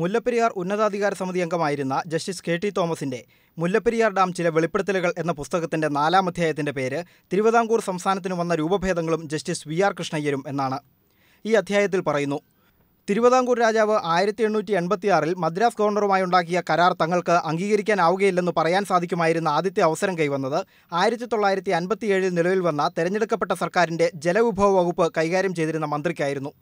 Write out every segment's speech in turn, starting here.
മുല്ലപ്പെരിയാർ ഉന്നതാധികാര സമിതി അംഗമായിരുന്ന ജസ്റ്റിസ് കെ ടി തോമസിന്റെ മുല്ലപ്പെരിയാർ ഡാം ചില വെളിപ്പെടുത്തലുകൾ എന്ന പുസ്തകത്തിന്റെ നാലാം അധ്യായത്തിന്റെ പേര് തിരുവിതാംകൂർ സംസ്ഥാനത്തിന് വന്ന രൂപഭേദങ്ങളും ജസ്റ്റിസ് വി ആർ കൃഷ്ണയ്യരും എന്നാണ്. ഈ അധ്യായത്തിൽ പറയുന്നു തിരുവിതാംകൂർ രാജാവ് ആയിരത്തി എണ്ണൂറ്റി എൺപത്തിയാറിൽ മദ്രാസ് ഗവർണറുമായി ഉണ്ടാക്കിയ കരാർ തങ്ങൾക്ക് അംഗീകരിക്കാനാവുകയില്ലെന്ന് പറയാൻ സാധിക്കുമായിരുന്ന ആദ്യത്തെ അവസരം കൈവന്നത് ആയിരത്തി തൊള്ളായിരത്തി അൻപത്തിയേഴിൽ നിലവിൽ വന്ന തെരഞ്ഞെടുക്കപ്പെട്ട സർക്കാരിന്റെ ജലവിഭവ വകുപ്പ് കൈകാര്യം ചെയ്തിരുന്ന മന്ത്രിക്കായിരുന്നു.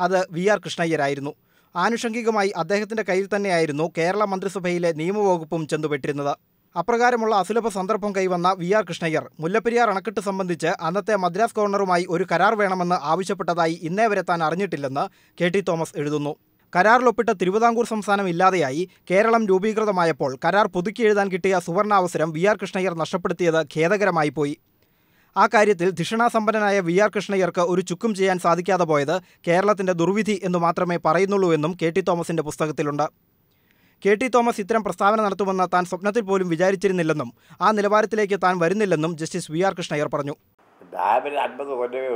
അത് വി ആർ കൃഷ്ണയ്യരായിരുന്നു. ആനുഷംഗികമായി അദ്ദേഹത്തിന്റെ കയ്യിൽ തന്നെയായിരുന്നു കേരള മന്ത്രിസഭയിലെ നിയമവകുപ്പും ചെന്നുപെട്ടിരുന്നത്. അപ്രകാരമുള്ള അസുലഭ സന്ദർഭം കൈവന്ന വി ആർ കൃഷ്ണയ്യർ മുല്ലപ്പെരിയാർ അണക്കെട്ട് സംബന്ധിച്ച് അന്നത്തെ മദ്രാസ് ഗവർണറുമായി ഒരു കരാർ വേണമെന്ന് ആവശ്യപ്പെട്ടതായി ഇന്നേ വരെ താൻ അറിഞ്ഞിട്ടില്ലെന്ന് കെ ടി തോമസ് എഴുതുന്നു. കരാറിലൊപ്പിട്ട തിരുവിതാംകൂർ സംസ്ഥാനം ഇല്ലാതെയായി കേരളം രൂപീകൃതമായപ്പോൾ കരാർ പുതുക്കി എഴുതാൻ കിട്ടിയ സുവർണാവസരം വി ആർ കൃഷ്ണയ്യർ നഷ്ടപ്പെടുത്തിയത് ഖേദകരമായി പോയി. ആ കാര്യത്തിൽ ധിഷണാസമ്പന്നനായ വി ആർ കൃഷ്ണയ്യർക്ക് ഒരു ചുക്കും ചെയ്യാൻ സാധിക്കാതെ പോയത് കേരളത്തിന്റെ ദുർവിധി എന്ന് മാത്രമേ പറയുന്നുള്ളൂ എന്നും കെ ടി തോമസിന്റെ പുസ്തകത്തിലുണ്ട്. കെ ടി തോമസ് ഇത്തരം പ്രസ്താവന നടത്തുമെന്ന് താൻ സ്വപ്നത്തിൽ പോലും വിചാരിച്ചിരുന്നില്ലെന്നും ആ നിലവാരത്തിലേക്ക് താൻ വരുന്നില്ലെന്നും ജസ്റ്റിസ് വി ആർ കൃഷ്ണയ്യർ പറഞ്ഞു. ഡാമിന്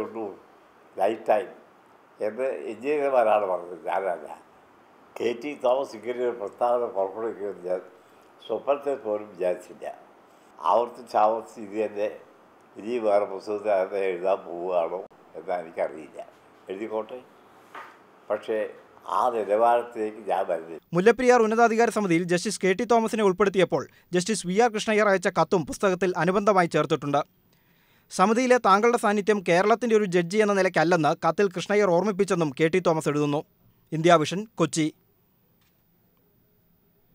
ഉള്ളൂ കെ ടി തോമസ് ഇങ്ങനെ ഒരു പ്രസ്താവന പുറപ്പെടുവിക്കുമെന്ന് ഞാൻ സ്വപ്നത്തിൽ പോലും വിചാരിച്ചില്ല. ആവർത്തിച്ച് ആവർത്തിച്ച് ഇത് തന്നെ ഇനി വേറെ പുസ്തകത്തിൽ അത് എഴുതാൻ പോവുകയാണോ എന്നാൽ എനിക്കറിയില്ല എഴുതിക്കോട്ടെ? പക്ഷേ ആ നിലവാരത്തിലേക്ക് ഞാൻ വരുന്നില്ല. മുല്ലപ്പെരിയാർ ഉന്നതാധികാര സമിതിയിൽ ജസ്റ്റിസ് കെ ടി തോമസിനെ ഉൾപ്പെടുത്തിയപ്പോൾ ജസ്റ്റിസ് വി ആർ കൃഷ്ണയ്യർ അയച്ച കത്തും പുസ്തകത്തിൽ അനുബന്ധമായി ചേർത്തിട്ടുണ്ട്. സമിതിയിലെ താങ്കളുടെ സാന്നിധ്യം കേരളത്തിന്റെ ഒരു ജഡ്ജി എന്ന നിലയ്ക്കല്ലെന്ന് കത്തിൽ കൃഷ്ണയ്യർ ഓർമ്മിപ്പിച്ചെന്നും കെ ടി തോമസ് എഴുതുന്നു. India vision Kochi.